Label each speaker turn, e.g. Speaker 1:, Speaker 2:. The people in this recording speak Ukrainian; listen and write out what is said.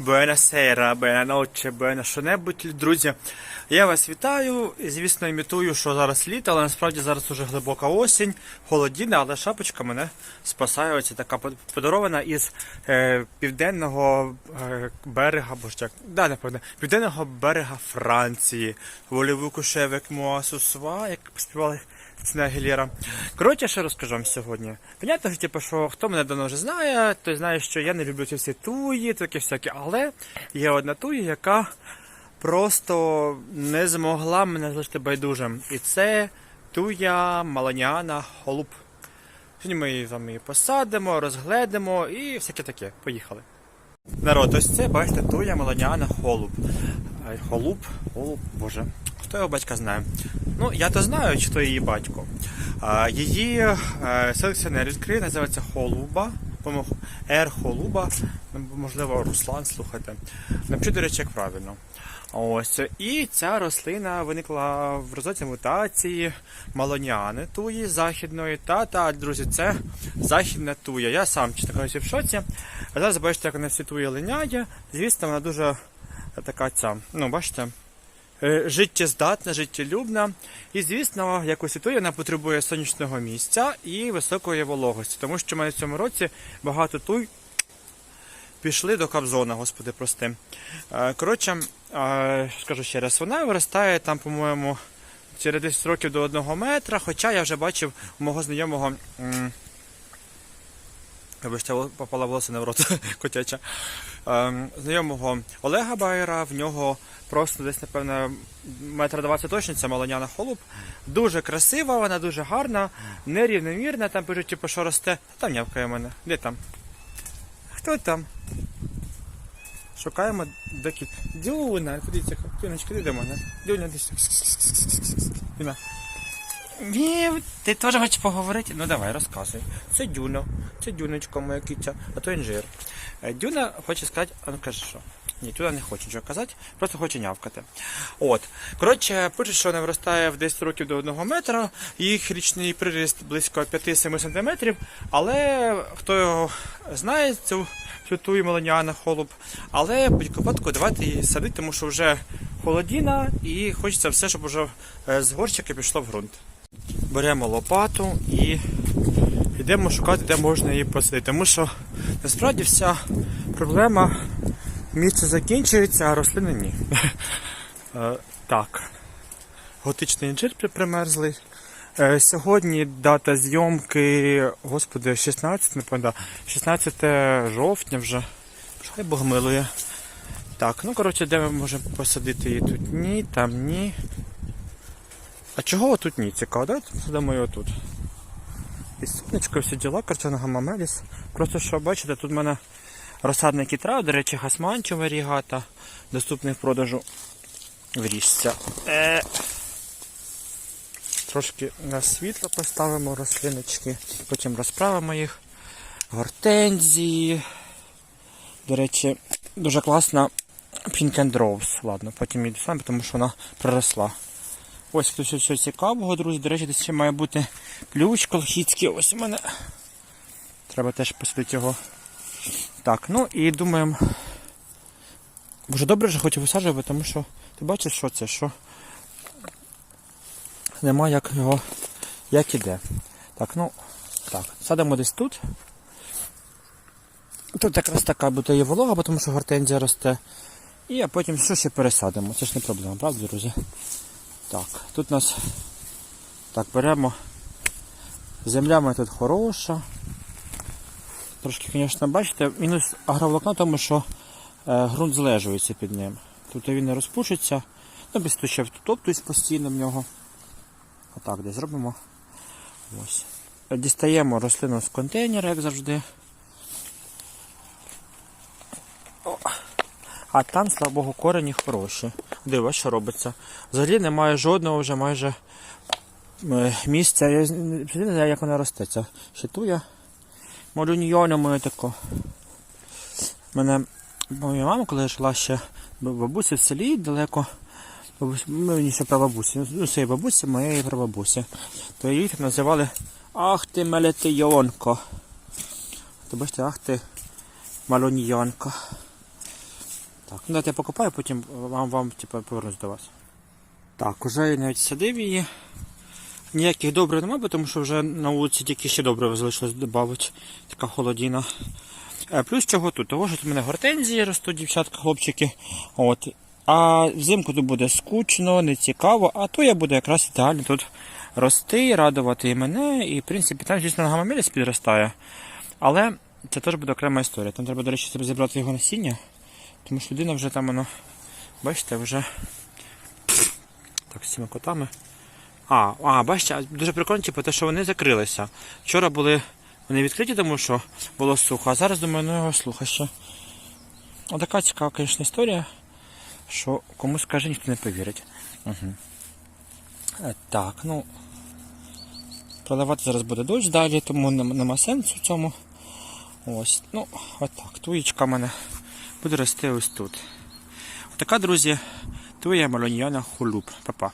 Speaker 1: Буенасера, буенаноче, буена що-небудь, друзі. Я вас вітаю. Звісно, імітую, що зараз літо, але насправді зараз уже глибока осінь, холодіна, але шапочка мене спасає. Оця така подарована із е, південного е, берега, бо як, да, напевно, південного берега Франції. Волеву кушевик Муасусва, як співали Ціна Гілєра. Коротше, що розкажу вам сьогодні. Понятно, що, типу, що хто мене давно вже знає, той знає, що я не люблю ці всі туї, такі всякі, але є одна туя, яка просто не змогла мене залишити байдужим. І це туя Маланіана Холуб. Сьогодні ми її вами її посадимо, розгледимо і всяке таке. Поїхали. Народ, ось це, бачите, туя Маланіана Холуб. Ай, Холуб, Холуб, боже. Хто його батька знає? Ну, я то знаю, чи то її батько. Її е, селекціонер відкрив, називається Холуба. по-моєму, Р Холуба, можливо, Руслан, слухайте. Напишіть, до речі, як правильно. Ось. І ця рослина виникла в результаті мутації малоняни туї західної. Та, та, друзі, це західна туя. Я сам, чесно кажучи, в шоці. А зараз бачите, як вона всі туї линяє. Звісно, вона дуже така ця. Ну, бачите, е, життєздатна, життєлюбна. І, звісно, як усітує, вона потребує сонячного місця і високої вологості. Тому що в мене в цьому році багато туй пішли до Кобзона, господи, прости. Е, Коротше, е, скажу ще раз, вона виростає там, по-моєму, через 10 років до 1 метра, хоча я вже бачив у мого знайомого. Вибачте, попала волосся не в рот котяча. Ем, знайомого Олега Байера, в нього просто десь, напевно, метр двадцять точно, це малоняна холуб. Дуже красива, вона дуже гарна, нерівномірна, там пишуть, типу, що росте. Там нявкає мене. Де там? Хто там? Шукаємо де. Дюна, подивіться, Дюночка, де мене? Дюня, десь. Дюна. Ні, ти теж хочеш поговорити? Ну давай, розказуй. Це Дюна, це Дюночка моя киця, а то інжир. Е, Дюна хоче сказати, а ну каже, що? Ні, Дюна не хоче нічого казати, просто хоче нявкати. От. Коротше, пише, що вона виростає в 10 років до 1 метра, їх річний приріст близько 5-7 сантиметрів, але хто його знає, цю цю і Меланіана холуб. Але будь-якому випадку давайте її садити, тому що вже холодіна і хочеться все, щоб вже е, з горщика пішло в ґрунт. Беремо лопату і йдемо шукати, де можна її посадити. Тому що насправді вся проблема місце закінчується, а рослини ні. Е, Так. Готичний інжир примерзлий. Е, Сьогодні дата зйомки, господи, 16, не пам'ятаю, 16 жовтня вже. Хай Бог милує. Так, ну коротше, де ми можемо посадити її тут? Ні, там ні. А чого тут ні? Цікаво, давайте посадимо його тут. І сонечко, всі діла, картина гамамеліс. Просто що бачите, тут в мене розсадники трав, до речі, гасманчо варігата, доступний в продажу в річця. Е. Трошки на світло поставимо рослиночки, потім розправимо їх. Гортензії. До речі, дуже класна Pink and Rose. Ладно, потім їду сам, тому що вона проросла. Ось ще щось цікавого, друзі. До речі, десь ще має бути ключ колхідський. Ось у мене. Треба теж посадити його. Так, ну і думаємо. Дуже добре що хочу висаджувати, тому що ти бачиш, що це? Що нема як його як іде. Так, ну, так, садимо десь тут. Тут якраз така буде є волога, тому що гортензія росте. І а потім що ще пересадимо. Це ж не проблема, правда, друзі? Так, тут нас так, беремо. Земля моя тут хороша. Трошки, звісно, бачите, мінус агроволокна, тому що е, ґрунт злежується під ним. Тут він не розпушиться. Ну, без ще втоптуюсь постійно в нього. Отак десь зробимо. Ось. Дістаємо рослину з контейнера, як завжди. О. А там, слава Богу, корені хороші. Диво, що робиться. Взагалі немає жодного вже майже е, місця. Я не знаю, як вона росте. Це щитує. Малюньйоне моє тако. Мене моя мама, коли жила ще бабусі в селі далеко. Мені ще прабабусі. Ну, це бабуся моєї прабабусі. То її так називали Ах ти мелетийонко. То бачите, ах ти малоньйонко. Так, ну дайте я покопаю, потім вам, вам типу, повернусь до вас. Так, уже я навіть садив її. Ніяких добрив немає, тому що вже на вулиці тільки ще добре залишилось додати. Така холодіна. Е, Плюс чого тут? Того, що тут у мене гортензії ростуть, дівчатка, хлопчики. От. А взимку тут буде скучно, нецікаво, а то я буду якраз ідеально тут рости, радувати і мене. І в принципі там, звісно, гамамеліс підростає. Але це теж буде окрема історія. Там треба, до речі, зібрати його насіння. Тому що людина вже там воно, бачите, вже так, з цими котами. А, а, бачите, дуже прикольно, типу, те, що вони закрилися. Вчора були вони відкриті, тому що було сухо, а зараз думаю, ну його слухай ще. Отака цікава, звісно, історія, що комусь каже, ніхто не повірить. Угу. Так, ну. Проливати зараз буде дощ далі, тому нема сенсу в цьому. Ось, ну, отак. Туєчка в мене буде рости ось тут. Така, друзі, твоя малоніяна хулуб. Па-па.